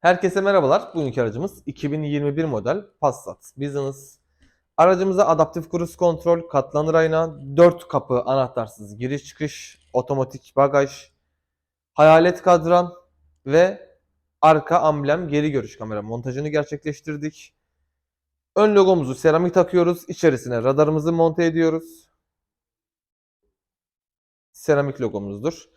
Herkese merhabalar. Bugünkü aracımız 2021 model Passat Business. Aracımıza adaptif cruise kontrol, katlanır ayna, 4 kapı anahtarsız giriş çıkış, otomatik bagaj, hayalet kadran ve arka amblem geri görüş kamera montajını gerçekleştirdik. Ön logomuzu seramik takıyoruz. İçerisine radarımızı monte ediyoruz. Seramik logomuzdur.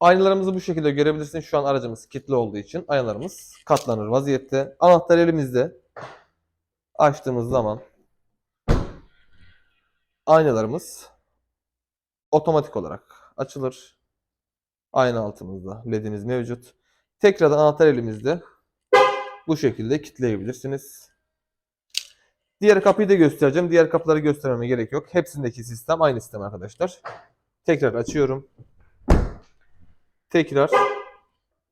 Aynalarımızı bu şekilde görebilirsiniz. Şu an aracımız kilitli olduğu için aynalarımız katlanır vaziyette. Anahtar elimizde. Açtığımız zaman aynalarımız otomatik olarak açılır. Ayna altımızda ledimiz mevcut. Tekrardan anahtar elimizde. Bu şekilde kilitleyebilirsiniz. Diğer kapıyı da göstereceğim. Diğer kapıları göstermeme gerek yok. Hepsindeki sistem aynı sistem arkadaşlar. Tekrar açıyorum tekrar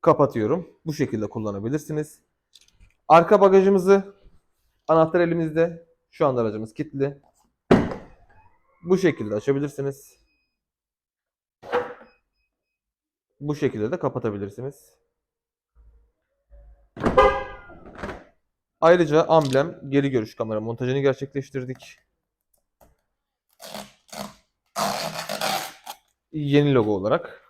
kapatıyorum. Bu şekilde kullanabilirsiniz. Arka bagajımızı anahtar elimizde. Şu anda aracımız kilitli. Bu şekilde açabilirsiniz. Bu şekilde de kapatabilirsiniz. Ayrıca amblem geri görüş kamera montajını gerçekleştirdik. Yeni logo olarak.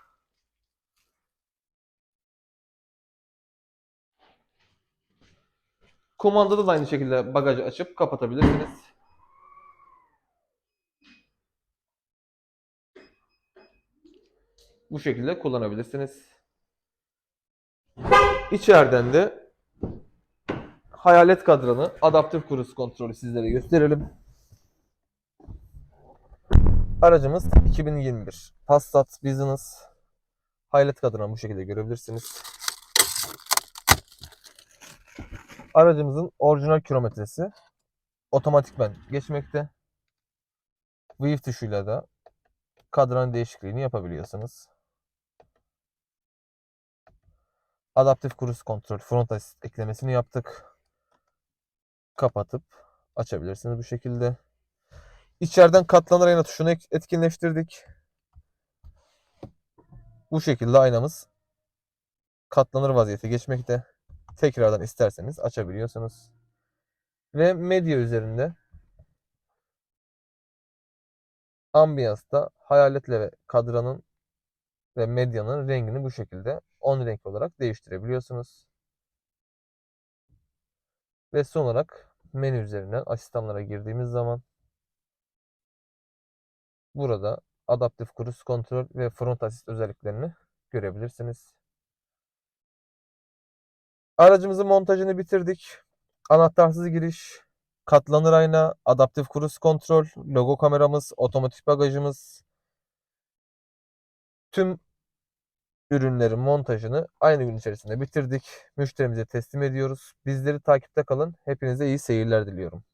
Kumandada da aynı şekilde bagajı açıp kapatabilirsiniz. Bu şekilde kullanabilirsiniz. İçeriden de hayalet kadranı, adaptif cruise kontrolü sizlere gösterelim. Aracımız 2021 Passat Business. Hayalet kadranı bu şekilde görebilirsiniz. Aracımızın orijinal kilometresi otomatikmen geçmekte. Wave tuşuyla da kadran değişikliğini yapabiliyorsunuz. Adaptif cruise kontrol front assist eklemesini yaptık. Kapatıp açabilirsiniz bu şekilde. İçeriden katlanır ayna tuşunu etkinleştirdik. Bu şekilde aynamız katlanır vaziyete geçmekte tekrardan isterseniz açabiliyorsunuz. Ve medya üzerinde ambiyansta hayaletle ve kadranın ve medyanın rengini bu şekilde 10 renk olarak değiştirebiliyorsunuz. Ve son olarak menü üzerinden asistanlara girdiğimiz zaman burada adaptif cruise kontrol ve front assist özelliklerini görebilirsiniz. Aracımızın montajını bitirdik. Anahtarsız giriş, katlanır ayna, adaptif cruise kontrol, logo kameramız, otomatik bagajımız. Tüm ürünlerin montajını aynı gün içerisinde bitirdik. Müşterimize teslim ediyoruz. Bizleri takipte kalın. Hepinize iyi seyirler diliyorum.